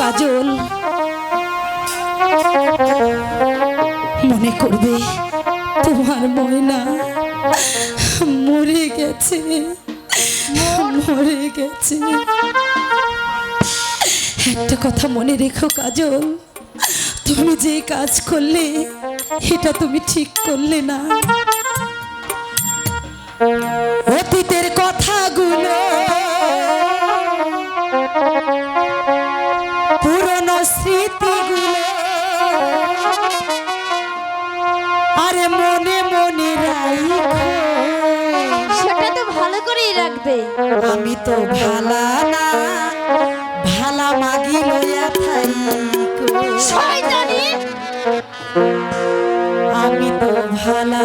কাজল মনে করবে তোমার ময়না মরে গেছে মরে গেছে। একটা কথা মনে রেখো কাজল, তুমি যে কাজ করলে, এটা তুমি ঠিক করলে না। অতীতের কথাগুলো পুরনো স্মৃতিগুলো। আরে মনে মনে সেটা তো ভালো করেই রাখবে। আমি তো ভালা না ভালা মাগি লইয়া থাই আমি তো ভালা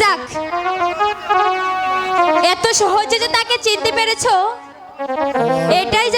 যাক। এত সহজে যে তাকে চিনতে পেরেছ এটাই